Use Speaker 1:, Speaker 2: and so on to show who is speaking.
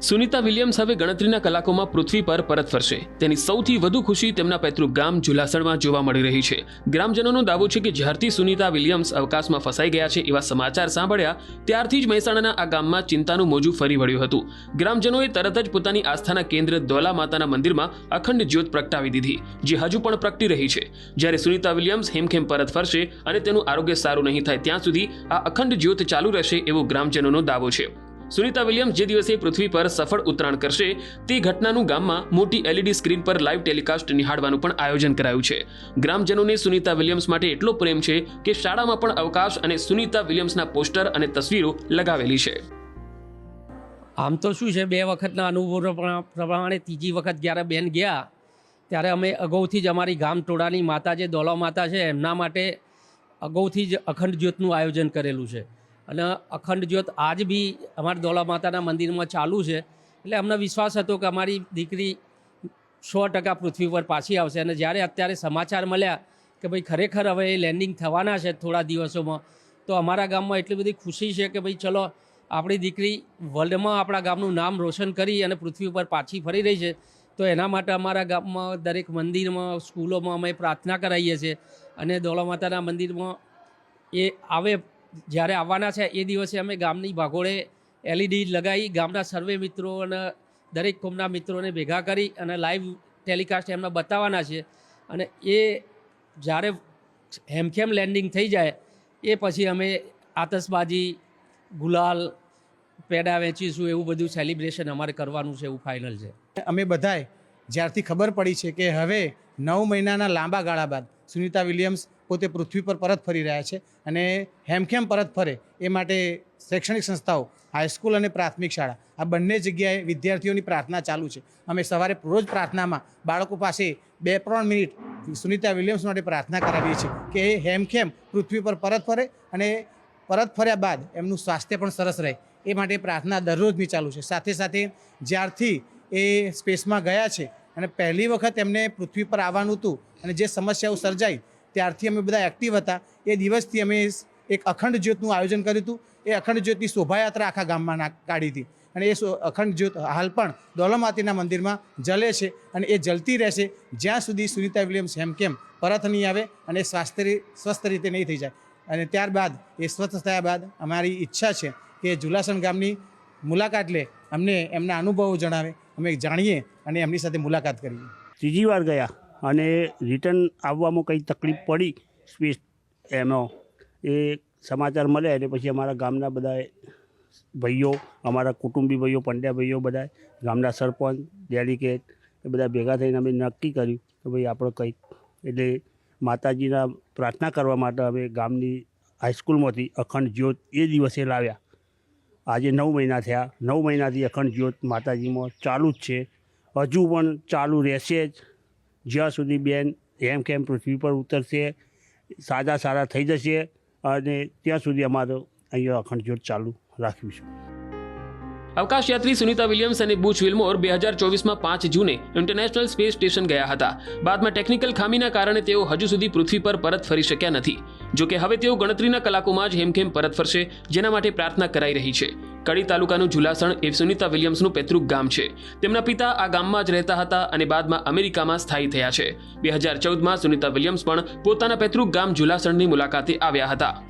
Speaker 1: Sunita Williams હવે ગણતરીના કલાકોમાં પૃથ્વી પર પરત ફરશે. તેની સૌથી વધુ ખુશી તેમના પૈતૃક ગામ જુલાસણમાં જોવા મળી રહી છે. ગ્રામજનોનો દાવો છે કે જ્યારથી સુનિતા વિલિયમ્સ અવકાશમાં ફસાઈ ગયા છે એવા સમાચાર સાંભળ્યા, ત્યારથી જ મહેસાણાના આ ગામમાં ચિંતાનું મોજું ફરી વળ્યું હતું. ગ્રામજનોએ તરત જ પોતાની આસ્થાના કેન્દ્ર દોલા માતાના મંદિરમાં અખંડ જ્યોત પ્રગટાવી દીધી, જે હજુ પણ પ્રગટી રહી છે. જ્યારે સુનિતા વિલિયમ્સ હેમખેમ પરત ફરશે અને તેનું આરોગ્ય સારું નહીં થાય, ત્યાં સુધી આ અખંડ જ્યોત ચાલુ રહેશે એવો ગ્રામજનોનો દાવો છે. સુનિતા વિલિયમ્સ જે દિવસે પૃથ્વી પર સફળ ઉતરાણ કરશે, તે ઘટનાનું ગામમાં મોટી એલઈડી સ્ક્રીન પર લાઈવ ટેલિકાસ્ટ નિહાળવાનું પણ આયોજન કરાયું છે. ગ્રામજનોને સુનિતા વિલિયમ્સ માટે એટલો પ્રેમ છે કે શાળામાં પણ અવકાશ અને સુનિતા વિલિયમ્સના પોસ્ટર અને તસવીરો લગાવેલી છે.
Speaker 2: આમ તો શું છે, બે વખતના અનુભવ પ્રમા- પ્રમાણે ત્રીજી વખત જ્યારે બેન ગયા, ત્યારે અમે અગાઉથી જ અમારી ગામ ટોળાની માતા જે દોલા માતા છે, એમના માટે અગાઉથી જ અખંડ જ્યોતનું આયોજન કરેલું છે. અને અખંડ જ્યોત આજ બી અમારા દોલા માતાના મંદિરમાં ચાલુ છે. એટલે અમને વિશ્વાસ હતો કે અમારી દીકરી સો ટકા પૃથ્વી પર પાછી આવશે. અને જ્યારે અત્યારે સમાચાર મળ્યા કે ભાઈ ખરેખર હવે એ લેન્ડિંગ થવાના છે થોડા દિવસોમાં, તો અમારા ગામમાં એટલી બધી ખુશી છે કે ભાઈ ચલો, આપણી દીકરી વર્લ્ડમાં આપણા ગામનું નામ રોશન કરી અને પૃથ્વી પર પાછી ફરી રહી છે. તો એના માટે અમારા ગામમાં દરેક મંદિરમાં, સ્કૂલોમાં અમે પ્રાર્થના કરાવીએ છીએ. અને દોલા માતાના મંદિરમાં એ આવે જ્યારે આવવાના છે એ દિવસે અમે ગામની ભાગોળે એલઈડી લગાવી ગામના સર્વે મિત્રો અને દરેક કોમના મિત્રોને ભેગા કરી અને લાઈવ ટેલિકાસ્ટ એમને બતાવવાના છે. અને એ જ્યારે હેમખેમ લેન્ડિંગ થઈ જાય, એ પછી અમે આતશબાજી, ગુલાલ, પેડા વેચીશું, એવું બધું સેલિબ્રેશન અમારે કરવાનું છે, એવું ફાઇનલ છે.
Speaker 3: અમે બધાએ જ્યારથી ખબર પડી છે કે હવે નવ મહિનાના લાંબા ગાળા બાદ સુનિતા વિલિયમ્સ પોતે પૃથ્વી પર પરત ફરી રહ્યા છે અને હેમખેમ પરત ફરે એ માટે શૈક્ષણિક સંસ્થાઓ હાઈસ્કૂલ અને પ્રાથમિક શાળા, આ બંને જગ્યાએ વિદ્યાર્થીઓની પ્રાર્થના ચાલુ છે. અમે સવારે રોજ પ્રાર્થનામાં બાળકો પાસે બે ત્રણ મિનિટ સુનિતા વિલિયમ્સ માટે પ્રાર્થના કરાવીએ છીએ કે એ હેમખેમ પૃથ્વી પર પરત ફરે અને પરત ફર્યા બાદ એમનું સ્વાસ્થ્ય પણ સરસ રહે. એ માટે પ્રાર્થના દરરોજની ચાલુ છે. સાથે સાથે જ્યારથી એ સ્પેસમાં ગયા છે અને પહેલી વખત એમને પૃથ્વી પર આવવાનું હતું અને જે સમસ્યાઓ સર્જાઈ ત્યારથી અમે બધા એક્ટિવ હતા. એ દિવસથી અમે એક અખંડ જ્યોતનું આયોજન કર્યું હતું. એ અખંડ જ્યોતની શોભાયાત્રા આખા ગામમાં કાઢી હતી. અને એ અખંડ જ્યોત હાલ પણ દોલમાતીના મંદિરમાં જલે છે અને એ જલતી રહેશે. જ્યાં સુધી સુનિતા વિલિયમ્સ હેમકેમ પરત નહીં આવે અને સ્વાસ્થ્ય સ્વસ્થ રીતે નહીં થઈ જાય. અને ત્યારબાદ, એ સ્વસ્થ થયા બાદ અમારી ઈચ્છા છે કે જુલાસણ ગામની મુલાકાત લે. અમને એમના અનુભવો જણાવે. અમે જાણીએ અને એમની સાથે મુલાકાત કરીએ.
Speaker 4: ત્રીજી વાર ગયા? અને રિટર્ન આવવામાં કંઈ તકલીફ પડી, સ્પેસ એનો, એ સમાચાર મળ્યા એટલે પછી અમારા ગામના બધા ભાઈઓ, અમારા કુટુંબી ભાઈઓ, પંડ્યા ભાઈઓ બધા ગામના સરપંચ ડેલિકેટ એ બધા ભેગા થઈને અમે નક્કી કર્યું કે ભાઈ આપણે કંઈક, એટલે માતાજીના પ્રાર્થના કરવા માટે અમે ગામની હાઈસ્કૂલમાંથી અખંડ જ્યોત એ દિવસે લાવ્યા. આજે નવ મહિના થયા. નવ મહિનાથી અખંડ જ્યોત માતાજીમાં ચાલુ જ છે. હજુ પણ ચાલુ રહેશે જ. જ્યાં સુધી બેન એમ કેમ પૃથ્વી પર ઉતરશે સાજા સારા થઈ જશે અને ત્યાં સુધી અમારો અહીંયા અખંડ જ્યોત ચાલુ રાખીશું.
Speaker 1: અવકાશયાત્રી સુનિતા વિલિયમ્સ અને બુચ વિલ્મોર બે હજાર ચોવીસમાં પાંચ જૂને ઇન્ટરનેશનલ સ્પેસ સ્ટેશન ગયા હતા. બાદમાં ટેકનિકલ ખામીના કારણે તેઓ હજુ સુધી પૃથ્વી પર પરત ફરી શક્યા નથી. જોકે હવે તેઓ ગણતરીના કલાકોમાં જ હેમખેમ પરત ફરશે, જેના માટે પ્રાર્થના કરાઈ રહી છે. કડી તાલુકાનું જુલાસણ એ સુનિતા વિલિયમ્સનું પૈતૃક ગામ છે. તેમના પિતા આ ગામમાં જ રહેતા હતા અને બાદમાં અમેરિકામાં સ્થાયી થયા છે. બે હજાર ચૌદમાં સુનિતા વિલિયમ્સ પણ પોતાના પૈતૃક ગામ જુલાસણની મુલાકાતે આવ્યા હતા.